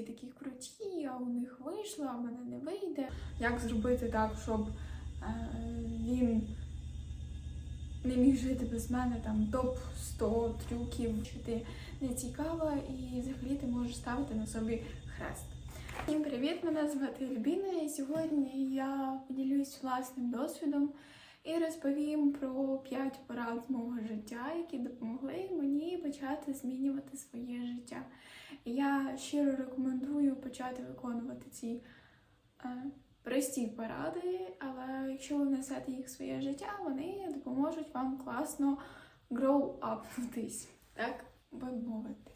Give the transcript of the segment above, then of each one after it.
такі круті, а у них вийшло, а в мене не вийде. Як зробити так, щоб е, він не міг жити без мене там топ 100 трюків, що ти не цікава, і взагалі ти можеш ставити на собі хрест. Всім привіт! Мене звати Альбіна, і сьогодні я поділюсь власним досвідом і розповім про 5 порад з мого життя, які допомогли мені почати змінювати своє життя. Я щиро рекомендую почати виконувати ці е, прості поради, але якщо ви внесете їх в своє життя, вони допоможуть вам класно grow upнутись, так би мовити.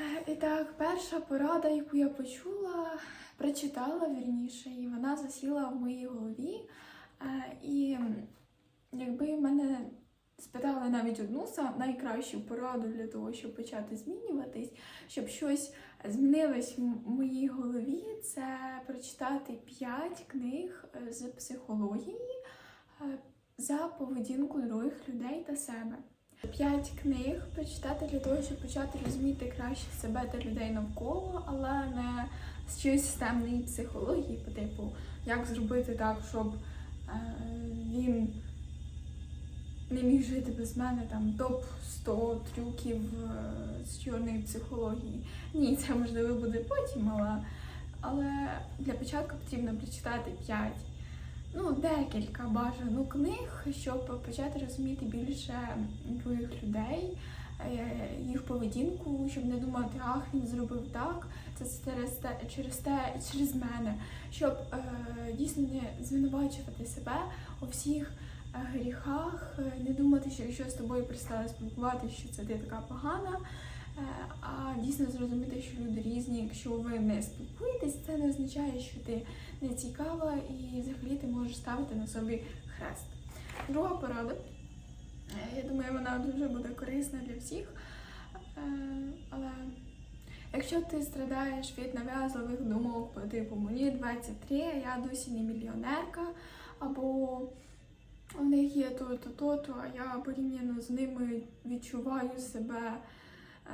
Е, І так, перша порада, яку я почула, прочитала вірніше, і вона засіла в моїй голові. Е, І якби мене спитали навіть одну найкращу пораду для того, щоб почати змінюватись, щоб щось змінилось в моїй голові, це прочитати 5 книг е, з психології е, за поведінку других людей та себе. П'ять книг прочитати для того, щоб почати розуміти краще себе та людей навколо, але не з чоїсь системної психології, по типу, як зробити так, щоб е, він не міг жити без мене там топ 100 трюків е, з чорної психології. Ні, це можливо буде потім, але, але для початку потрібно прочитати 5 ну, декілька бажану книг, щоб почати розуміти більше других людей, е, їх поведінку, щоб не думати, ах, він зробив так, це через те, через те через мене, щоб е, дійсно не звинувачувати себе у всіх гріхах, е, не думати, що якщо з тобою перестали спілкуватися, що це ти така погана. е, А дійсно зрозуміти, що люди різні, якщо ви не спілкуєтесь, це не означає, що ти не цікава і взагалі ти можеш ставити на собі хрест. Друга порада. Е, Я думаю, вона дуже буде корисна для всіх. Але якщо ти страдаєш від нав'язливих думок по типу мені 23, я досі не мільйонерка, або у них є то-то, то-то, а я порівняно з ними відчуваю себе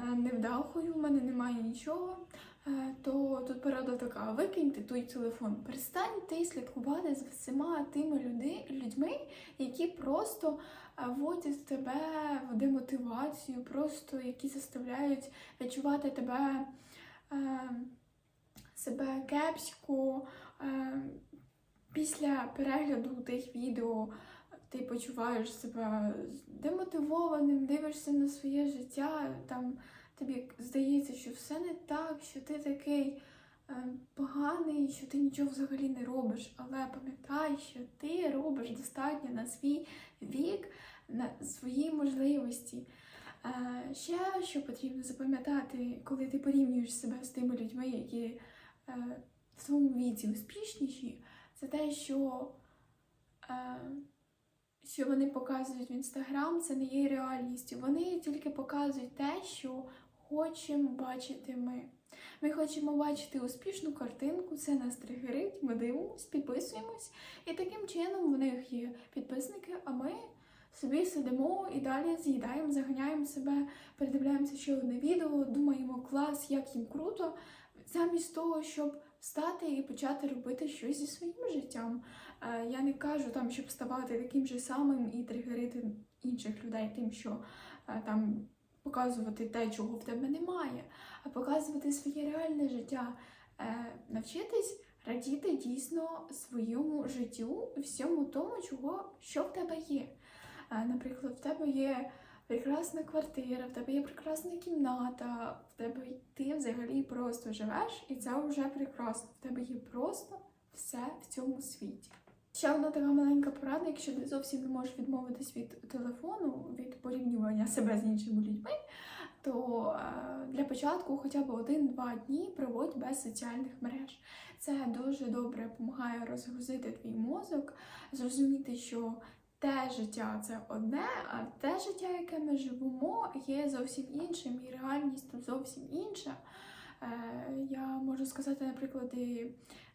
е, невдахою, в мене немає нічого, е, то тут порада така: викиньте той телефон, перестаньте слідкувати за всіма тими люди, людьми, які просто е, вводять тебе в демотивацію, просто які заставляють відчувати тебе е, себе кепсько. Е, після перегляду тих відео ти почуваєш себе демотивованим, дивишся на своє життя, там тобі здається, що все не так, що ти такий е, поганий, що ти нічого взагалі не робиш. Але пам'ятай, що ти робиш достатньо на свій вік, на свої можливості. Е, ще що потрібно запам'ятати, коли ти порівнюєш себе з тими людьми, які е, в своєму віці успішніші, це те, що, що вони показують в інстаграм, це не є реальністю. Вони тільки показують те, що хочемо бачити ми. Ми хочемо бачити успішну картинку, це нас тригерить, ми дивимося, підписуємось, і таким чином в них є підписники, а ми собі сидимо і далі з'їдаємо, заганяємо себе, передивляємося ще одне відео, думаємо, клас, як їм круто, замість того, щоб встати і почати робити щось зі своїм життям. Е, Я не кажу там, щоб ставати таким же самим і тригерити інших людей, тим, що е, там показувати те, чого в тебе немає, а показувати своє реальне життя, Е, навчитись радіти дійсно своєму життю, всьому тому, чого що в тебе є. Наприклад, в тебе є прекрасна квартира, в тебе є прекрасна кімната, в тебе ти взагалі просто живеш, і це вже прекрасно. В тебе є просто все в цьому світі. Ще одна така маленька порада, якщо ти зовсім не можеш відмовитись від телефону, від порівнювання себе з іншими людьми, то е, для початку хоча б один-два дні проводь без соціальних мереж. Це дуже добре допомагає розгрузити твій мозок, зрозуміти, що те життя це одне, а те життя, яке ми живемо, є зовсім іншим, і реальність тут зовсім інша. Е, Я можу сказати, наприклад,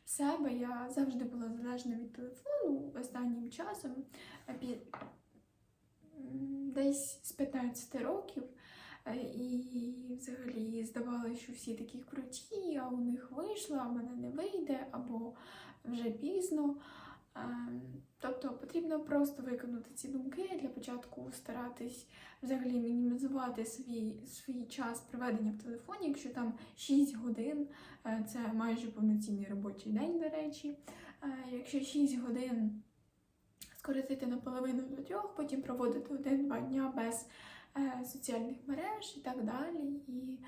себе, я завжди була залежна від телефону останнім часом. Е, Десь з 15 років Е, І взагалі здавалося, що всі такі круті, а у них вийшло, а в мене не вийде, або вже пізно. Ем, Тобто потрібно просто виконати ці думки для початку старатись взагалі мінімізувати свій, свій час проведення в телефоні, якщо там 6 годин, е, це майже повноцінний робочий день, до речі. Е, Якщо 6 годин скоротити наполовину до трьох, потім проводити один-два дня без е, соціальних мереж і так далі. І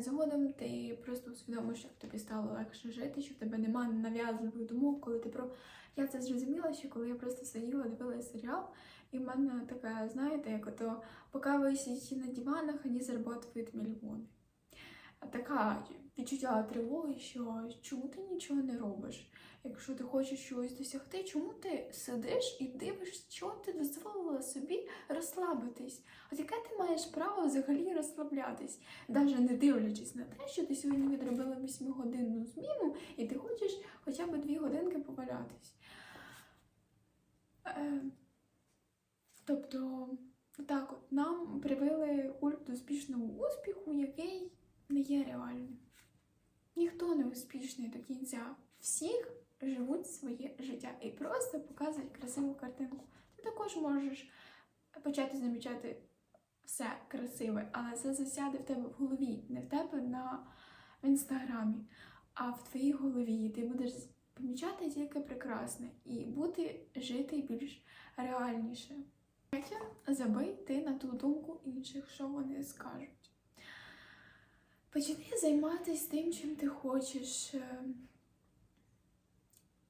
згодом ти просто усвідомиш, як тобі стало легше жити, що в тебе немає нав'язливих думок, коли ти про. Я це зрозуміла, що коли я просто сиділа, дивилася серіал, і в мене така, знаєте, як ото поки ви сидите на диванах, вони заробляють мільйони. Така відчуття тривоги, що чому ти нічого не робиш? Якщо ти хочеш щось досягти, чому ти сидиш і дивишся, що ти дозволила собі розслабитись? От яке ти маєш право взагалі розслаблятись, навіть не дивлячись на те, що ти сьогодні відробила 8-годинну зміну, і ти хочеш хоча б 2 годинки повалятись. Е, тобто, так от нам привили культ успішного успіху, який не є реальним. Ніхто не успішний до кінця. Всіх живуть своє життя і просто показують красиву картинку. Ти також можеш почати замічати все красиве, але це засяде в тебе в голові, не в тебе на інстаграмі, а в твоїй голові. Ти будеш помічати тільки прекрасне і бути жити більш реальніше. Третє, забий ти на ту думку інших, що вони скажуть. Почни займатися тим, чим ти хочеш. Е,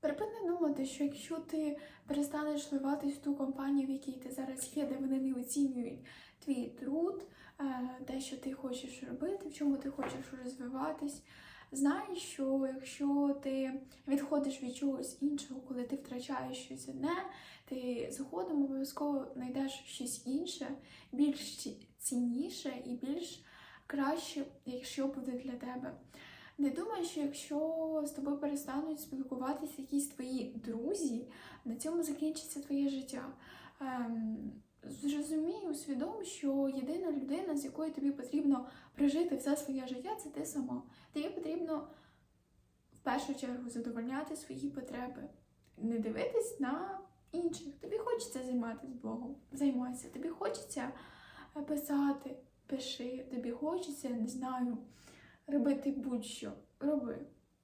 Припини думати, що якщо ти перестанеш вливатись в ту компанію, в якій ти зараз є, де вони не оцінюють твій труд, е, те, що ти хочеш робити, в чому ти хочеш розвиватись, знай, що якщо ти відходиш від чогось іншого, коли ти втрачаєш щось одне, ти згодом обов'язково знайдеш щось інше, більш цінніше і більш краще, якщо буде для тебе. Не думай, що якщо з тобою перестануть спілкуватися якісь твої друзі, на цьому закінчиться твоє життя. Ем, зрозумій, усвідом, що єдина людина, з якою тобі потрібно прожити все своє життя, це ти сама. Тобі потрібно в першу чергу задовольняти свої потреби, не дивитись на інших. Тобі хочеться займатися блогом, займайся. Тобі хочеться е, писати, пиши, тобі хочеться, не знаю, робити будь-що. Роби.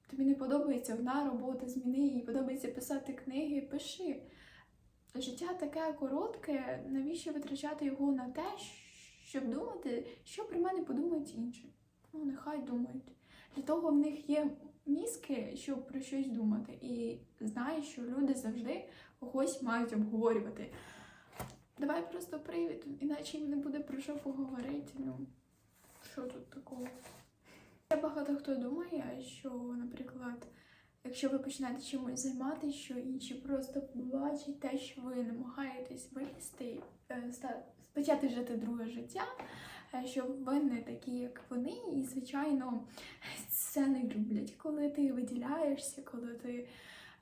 Тобі не подобається одна робота, зміни її, подобається писати книги, пиши. Життя таке коротке, навіщо витрачати його на те, щоб думати, що про мене подумають інші. Ну, нехай думають. Для того в них є мізки, щоб про щось думати. І знай, що люди завжди когось мають обговорювати. Давай просто привід, іначе їм не буде про що поговорити. Ну, що тут такого? Багато хто думає, що, наприклад, якщо ви починаєте чимось займатися, що інші просто побачать те, що ви намагаєтесь вилізти, е, почати жити друге життя, е, що ви не такі, як вони, і, звичайно, це не люблять, коли ти виділяєшся, коли ти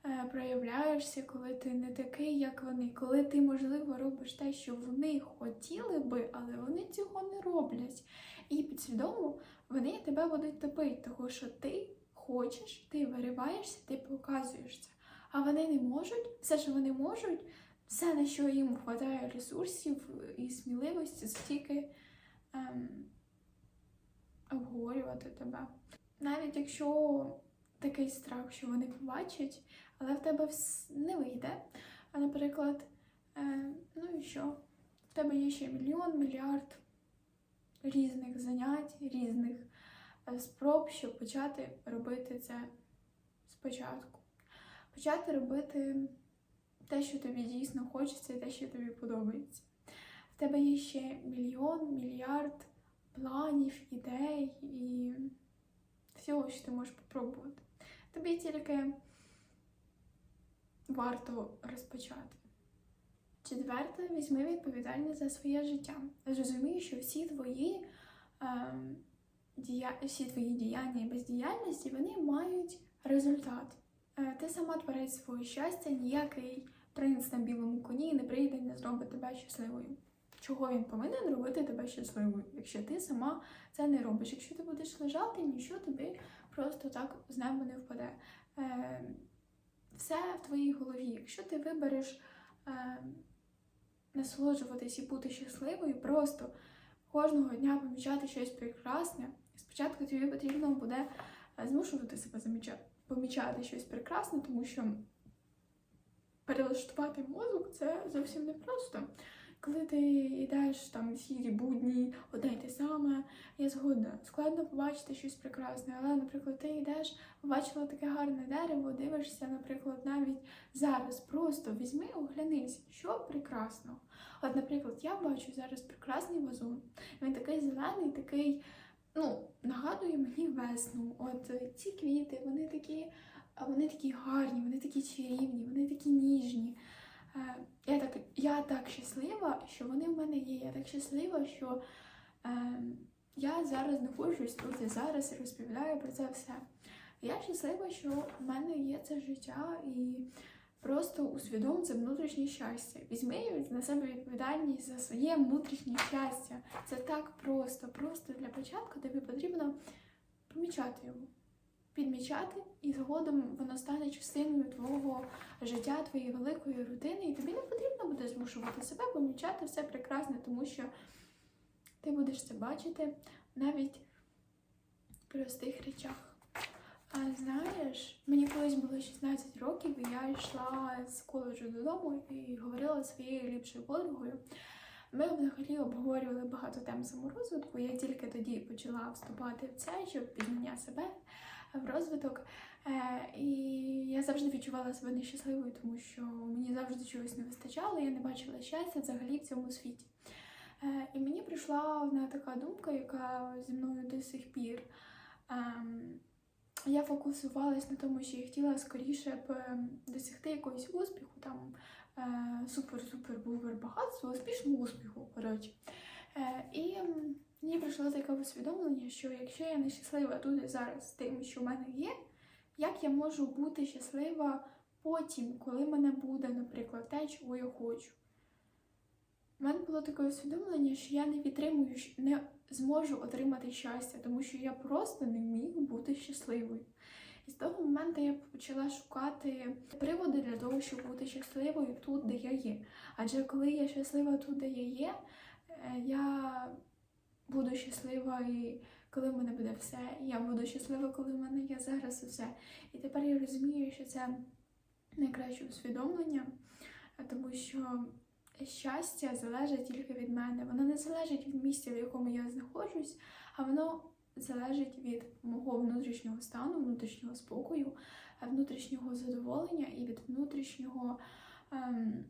е, проявляєшся, коли ти не такий, як вони, коли ти, можливо, робиш те, що вони хотіли би, але вони цього не роблять. І підсвідомо вони тебе будуть топити, тому що ти хочеш, ти вириваєшся, ти показуєшся. А вони не можуть, все, що вони можуть, все, на що їм вистачає ресурсів і сміливості, це тільки ем, обговорювати тебе. Навіть якщо такий страх, що вони побачать, але в тебе не вийде. А, наприклад, е, ну і що? В тебе є ще мільйон, мільярд різних занять, різних спроб, щоб почати робити це спочатку. Почати робити те, що тобі дійсно хочеться, і те, що тобі подобається. В тебе є ще мільйон, мільярд планів, ідей і всього, що ти можеш попробувати. Тобі тільки варто розпочати. Четверте, візьми відповідальність за своє життя. Зрозумій, що всі твої, ем, дія... всі твої діяння і бездіяльності вони мають результат. Е, ти сама творець свого щастя, ніякий принц на білому коні не прийде і не зробить тебе щасливою. чого він повинен робити тебе щасливою, якщо ти сама це не робиш. Якщо ти будеш лежати, нічого тобі просто так з неба не впаде. Е, все в твоїй голові. Якщо ти вибереш е, насолоджуватись і бути щасливою, просто кожного дня помічати щось прекрасне, спочатку тобі потрібно буде е, змушувати себе замічати, помічати щось прекрасне, тому що перелаштувати мозок це зовсім непросто. Коли ти йдеш там сірі будні, одне й те саме, я згодна, складно побачити щось прекрасне, але, наприклад, ти йдеш, побачила таке гарне дерево, дивишся, наприклад, навіть зараз просто візьми, оглянись, що прекрасно. От, наприклад, я бачу зараз прекрасний вазон. Він такий зелений, такий, ну, нагадує мені весну. От е, ці квіти, вони такі, вони такі гарні, вони такі чарівні, вони такі ніжні. Е, Я так, я так щаслива, що вони в мене є. Я так щаслива, що е, я зараз знаходжусь тут і зараз розповідаю про це все. Я щаслива, що в мене є це життя і просто усвідом це внутрішнє щастя. Візьми на себе відповідальність за своє внутрішнє щастя. Це так просто. Просто для початку тобі потрібно помічати його. Підмічати, і згодом воно стане частиною твого життя, твоєї великої рутини, і тобі не потрібно буде змушувати себе помічати все прекрасне, тому що ти будеш це бачити навіть в простих речах. А знаєш, мені колись було 16 років, і я йшла з коледжу додому і говорила своєю ліпшою подругою. Ми взагалі обговорювали багато тем саморозвитку. Я тільки тоді почала вступати в це, щоб пізнання себе в розвиток. Е, І я завжди відчувала себе нещасливою, тому що мені завжди чогось не вистачало, я не бачила щастя взагалі в цьому світі. Е, І мені прийшла одна така думка, яка зі мною до сих пір. Я фокусувалась на тому, що я хотіла скоріше б ем, досягти якогось успіху, там е, супер-супер-бувер багатство, успішного успіху, коротше. Е, І мені прийшло таке усвідомлення, що якщо я не щаслива тут і зараз з тим, що в мене є, як я можу бути щаслива потім, коли мене буде, наприклад, те, чого я хочу. У мене було таке усвідомлення, що я не підтримую, не зможу отримати щастя, тому що я просто не міг бути щасливою. І з того моменту я почала шукати приводи для того, щоб бути щасливою тут, де я є. Адже коли я щаслива тут, де я є, е, я буду щаслива і коли в мене буде все. Я буду щаслива, коли в мене є зараз все. І тепер я розумію, що це найкраще усвідомлення, тому що щастя залежить тільки від мене. Воно не залежить від місця, в якому я знаходжусь, а воно залежить від мого внутрішнього стану, внутрішнього спокою, внутрішнього задоволення і від внутрішнього. Ем,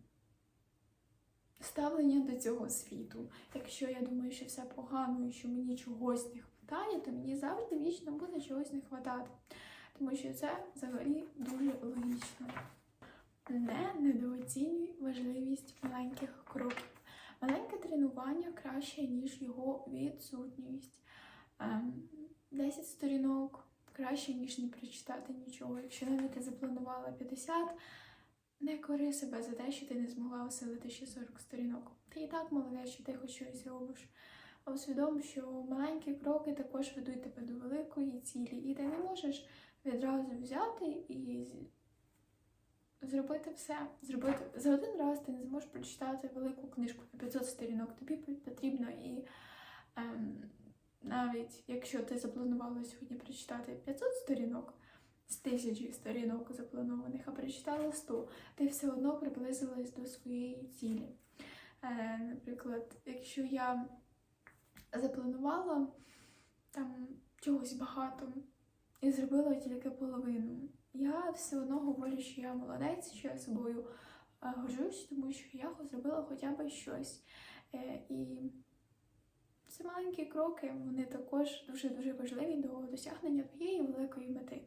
Ставлення до цього світу. Якщо я думаю, що все погано і що мені чогось не вистачає, то мені завжди вічно буде чогось не вистачати. Тому що це взагалі дуже логічно. Не недооцінюй важливість маленьких кроків. Маленьке тренування краще, ніж його відсутність. Ем, 10 сторінок краще, ніж не прочитати нічого. Якщо навіть ти запланувала 50, не кори себе за те, що ти не змогла осилити ще 40 сторінок. Ти і так молодець, що ти хоч щось робиш. А усвідом, що маленькі кроки також ведуть тебе до великої цілі, і ти не можеш відразу взяти і зробити все. Зробити за один раз ти не зможеш прочитати велику книжку на 500 сторінок. Тобі потрібно і ем, навіть якщо ти запланувала сьогодні прочитати 500 сторінок з тисячі сторінок запланованих, а прочитала 100, ти все одно приблизилась до своєї цілі. Е, наприклад, якщо я запланувала там чогось багато і зробила тільки половину, я все одно говорю, що я молодець, що я собою е, горжусь, тому що я зробила хоча б щось. Е, і це маленькі кроки, вони також дуже-дуже важливі до досягнення твоєї великої мети.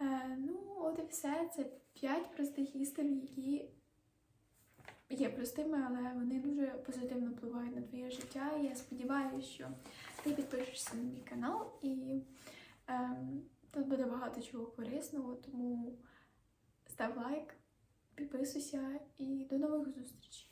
Е, ну, от і все. Це п'ять простих істин, які є простими, але вони дуже позитивно впливають на твоє життя. І я сподіваюся, що ти підпишешся на мій канал, і ем, тут буде багато чого корисного, тому став лайк, підписуйся і до нових зустрічей.